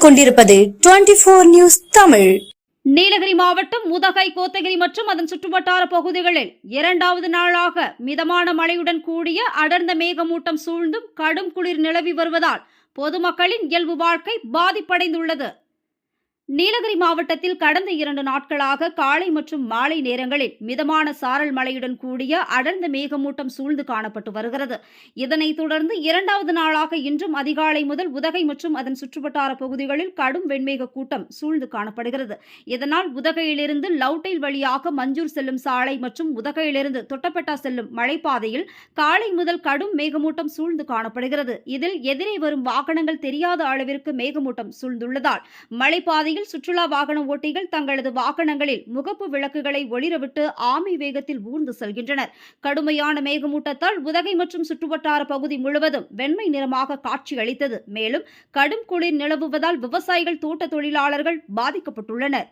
பார்த்துக் கொண்டிருப்பது twenty four news Tamil. Nilgiri மாவட்டம் முதகை கோத்தகிரி மற்றும் அதன் சுற்றுவட்டார பகுதிகளில் இரண்டாவது நாளாக மிதமான மழையுடன் கூடிய அடர்ந்த மேகமூட்டம் சூழ்ந்தும் கடும் குளிர் நிலவி வருவதால் பொதுமக்களின் இயல்பு வாழ்க்கை பாதிப்படைந்துள்ளது. நீலகிரி மாவட்டத்தில் கடந்த இரண்டு நாட்களாக காலை மற்றும் மாலை நேரங்களில் மிதமான சாரல் மழையுடன் கூடிய அடர்ந்த மேகமூட்டம் சூழ்ந்து காணப்பட்டு வருகிறது. இதனைத் தொடர்ந்து இரண்டாவது நாளாக இன்றும் அதிகாலை முதல் உதகை மற்றும் அதன் சுற்றுவட்டார பகுதிகளில் கடும் வெண்மேக கூட்டம் சூழ்ந்து காணப்படுகிறது. இதனால் உதகையிலிருந்து லவுட்டைல் வழியாக மஞ்சூர் செல்லும் சாலை மற்றும் உதகையிலிருந்து தொட்டப்பட்டா செல்லும் மலைப்பாதையில் காலை முதல் கடும் மேகமூட்டம் சூழ்ந்து காணப்படுகிறது. இதில் எதிரே வரும் வாகனங்கள் தெரியாத அளவிற்கு மேகமூட்டம் சூழ்ந்துள்ளதால் மலைப்பாதையில் சுற்றுலா வாகன ஓட்டிகள் தங்களது வாகனங்களில் முகப்பு விளக்குகளை ஒளிரவிட்டு ஆமை வேகத்தில் ஊர்ந்து செல்கின்றனர். கடுமையான மேகமூட்டத்தால் உதகை மற்றும் சுற்றுவட்டார பகுதி முழுவதும் வெண்மை நிறமாக காட்சியளித்தது. மேலும் கடும் குளிர் நிலவுவதால் விவசாயிகள் தோட்ட தொழிலாளர்கள் பாதிக்கப்பட்டுள்ளனர்.